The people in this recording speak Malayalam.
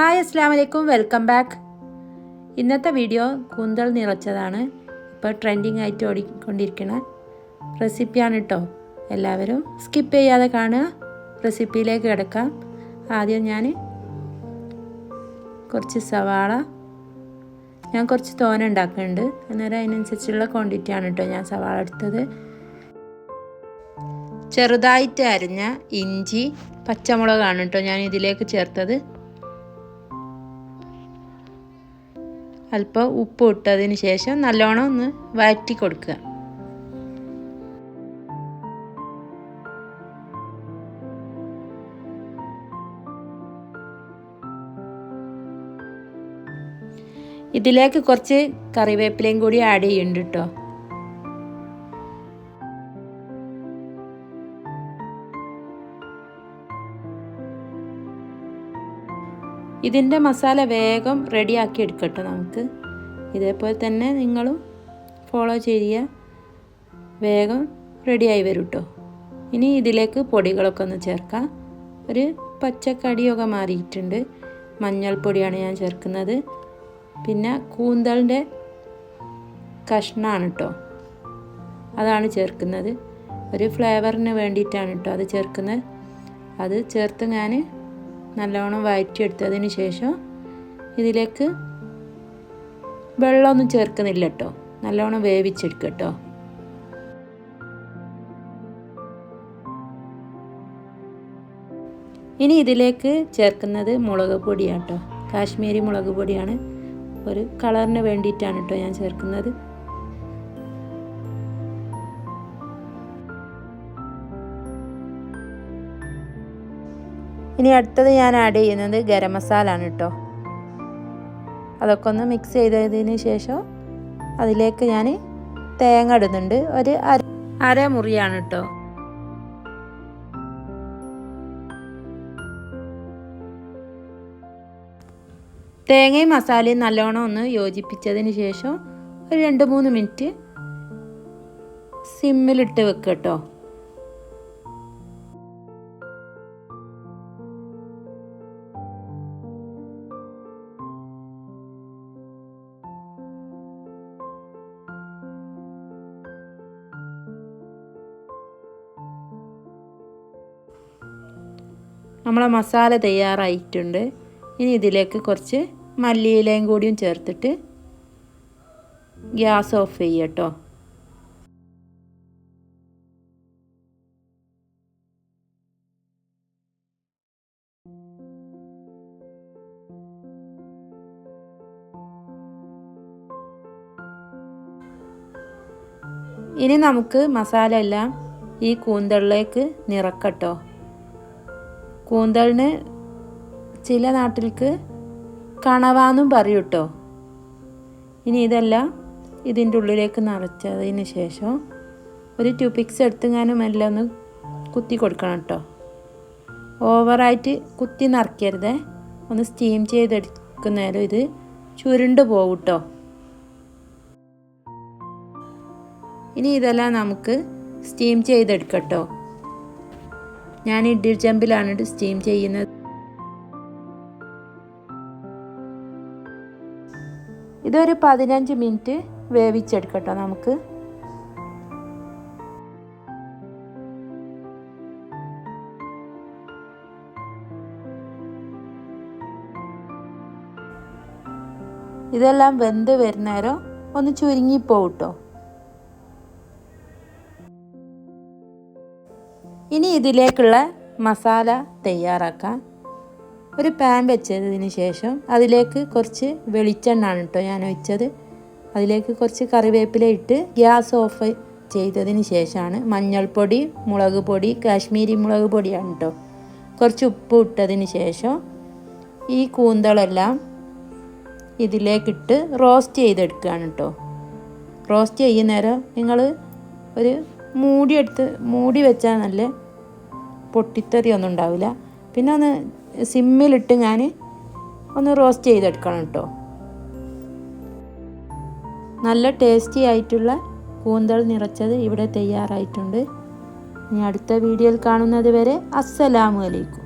ഹായ് അസ്സാം വലൈക്കും വെൽക്കം ബാക്ക്. ഇന്നത്തെ വീഡിയോ കൂന്തൽ നിറച്ചതാണ്. ഇപ്പോൾ ട്രെൻഡിങ് ആയിട്ട് ഓടിക്കൊണ്ടിരിക്കുന്ന റെസിപ്പിയാണ് കേട്ടോ എല്ലാവരും സ്കിപ്പ് ചെയ്യാതെ കാണുക. റെസിപ്പിയിലേക്ക് കിടക്കാം. ആദ്യം ഞാൻ കുറച്ച് സവാള ഞാൻ കുറച്ച് തോന ഉണ്ടാക്കുന്നുണ്ട്. അന്നേരം അതിനനുസരിച്ചുള്ള ക്വാണ്ടിറ്റിയാണ് കേട്ടോ ഞാൻ സവാള എടുത്തത്. ചെറുതായിട്ട് അരിഞ്ഞ ഇഞ്ചി പച്ചമുളകാണ് കേട്ടോ ഞാൻ ഇതിലേക്ക് ചേർത്തത്. അല്പം ഉപ്പ് ഇട്ടതിന് ശേഷം നല്ലോണം ഒന്ന് വഴറ്റി കൊടുക്കുക. ഇതിലേക്ക് കുറച്ച് കറിവേപ്പിലയും കൂടി ആഡ് ചെയ്യുന്നുണ്ട് കേട്ടോ. ഇതിന്റെ മസാല വേഗം റെഡിയാക്കി എടുക്കട്ടെ നമുക്ക്. ഇതേപോലെ തന്നെ നിങ്ങളും ഫോളോ ചെയ്യുക. വേഗം റെഡിയായി വരും കേട്ടോ ഇനി ഇതിലേക്ക് പൊടികളൊക്കെ ഒന്ന് ചേർക്കാം. ഒരു പച്ചക്കടിയൊക്കെ മാറിയിട്ടുണ്ട്. മഞ്ഞൾപ്പൊടിയാണ് ഞാൻ ചേർക്കുന്നത്. പിന്നെ കൂന്തളിന്റെ കഷ്ണമാണ് കേട്ടോ അതാണ് ചേർക്കുന്നത്. ഒരു ഫ്ലേവറിന് വേണ്ടിയിട്ടാണ് കേട്ടോ അത് ചേർക്കുന്നത്. അത് ചേർത്ത് ഞാൻ നല്ലോണം വഴറ്റിയെടുത്തതിന് ശേഷം ഇതിലേക്ക് വെള്ളമൊന്നും ചേർക്കുന്നില്ല കേട്ടോ. നല്ലോണം വേവിച്ചെടുക്കുക കേട്ടോ ഇനി ഇതിലേക്ക് ചേർക്കുന്നത് മുളക് പൊടിയാണ് കേട്ടോ. കാശ്മീരി മുളക് പൊടിയാണ്. ഒരു കളറിന് വേണ്ടിയിട്ടാണ് കേട്ടോ ഞാൻ ചേർക്കുന്നത്. ഇനി അടുത്തത് ഞാൻ ആഡ് ചെയ്യുന്നത് ഗരം മസാല ആണ് കേട്ടോ അതൊക്കെ ഒന്ന് മിക്സ് ചെയ്തതിന് ശേഷം അതിലേക്ക് ഞാൻ തേങ്ങ ഇടുന്നുണ്ട്. ഒരു അര അരമുറിയാണ് കേട്ടോ തേങ്ങയും മസാലയും നല്ലോണം ഒന്ന് യോജിപ്പിച്ചതിന് ശേഷം ഒരു രണ്ട് മൂന്ന് മിനിറ്റ് സിമ്മിലിട്ട് വെക്കുക കേട്ടോ നമ്മളെ മസാല തയ്യാറായിട്ടുണ്ട്. ഇനി ഇതിലേക്ക് കുറച്ച് മല്ലിയിലയും കൂടിയും ചേർത്തിട്ട് ഗ്യാസ് ഓഫ് ചെയ്യട്ടോ ഇനി നമുക്ക് മസാല എല്ലാം ഈ കൂന്തളിലേക്ക് നിറക്കട്ടോ കൂന്തളിന് ചില നാട്ടിൽക്ക് കണവാന്നും പറയും കേട്ടോ ഇനി ഇതെല്ലാം ഇതിന്റെ ഉള്ളിലേക്ക് നിറച്ചതിന് ശേഷം ഒരു ടു പിക്സ് എടുത്തെങ്ങാനും എല്ലാം ഒന്ന് കുത്തി കൊടുക്കണം കേട്ടോ. ഓവറായിട്ട് കുത്തി നിറയ്ക്കരുതേ. ഒന്ന് സ്റ്റീം ചെയ്തെടുക്കുന്നേരം ഇത് ചുരുണ്ട് പോകും കേട്ടോ. ഇനി ഇതെല്ലാം നമുക്ക് സ്റ്റീം ചെയ്തെടുക്കട്ടോ ഞാൻ ഇഡ്ഡി ചെമ്പിലാണ് സ്റ്റീം ചെയ്യുന്നത്. ഇതൊരു പതിനഞ്ച് മിനിറ്റ് വേവിച്ചെടുക്കട്ടോ നമുക്ക്. ഇതെല്ലാം വെന്ത് വരുന്നേരം ഒന്ന് ചുരുങ്ങിപ്പോവും കേട്ടോ ഇനി ഇതിലേക്കുള്ള മസാല തയ്യാറാക്കാം. ഒരു പാൻ വെച്ചതിന് ശേഷം അതിലേക്ക് കുറച്ച് വെളിച്ചെണ്ണാണ് കേട്ടോ ഞാൻ ഒഴിച്ചത്. അതിലേക്ക് കുറച്ച് കറിവേപ്പില ഇട്ട് ഗ്യാസ് ഓഫ് ചെയ്തതിന് ശേഷമാണ് മഞ്ഞൾപ്പൊടി മുളക് പൊടി കാശ്മീരി മുളക് പൊടിയാണ് കേട്ടോ കുറച്ച് ഉപ്പ് ഇട്ടതിന് ശേഷം ഈ കൂന്തളെല്ലാം ഇതിലേക്കിട്ട് റോസ്റ്റ് ചെയ്തെടുക്കുകയാണ് കേട്ടോ റോസ്റ്റ് ചെയ്യുന്നേരം നിങ്ങൾ ഒരു മൂടിയെടുത്ത് മൂടി വെച്ചാൽ നല്ല പൊട്ടിത്തെറി ഒന്നും ഉണ്ടാവില്ല. പിന്നെ ഒന്ന് സിമ്മിലിട്ട് ഞാൻ ഒന്ന് റോസ്റ്റ് ചെയ്തെടുക്കണം കേട്ടോ. നല്ല ടേസ്റ്റി ആയിട്ടുള്ള കൂന്തൽ നിറച്ചത് ഇവിടെ തയ്യാറായിട്ടുണ്ട്. ഇനി അടുത്ത വീഡിയോയിൽ കാണുന്നത് വരെ അസ്സലാമു അലൈക്കും.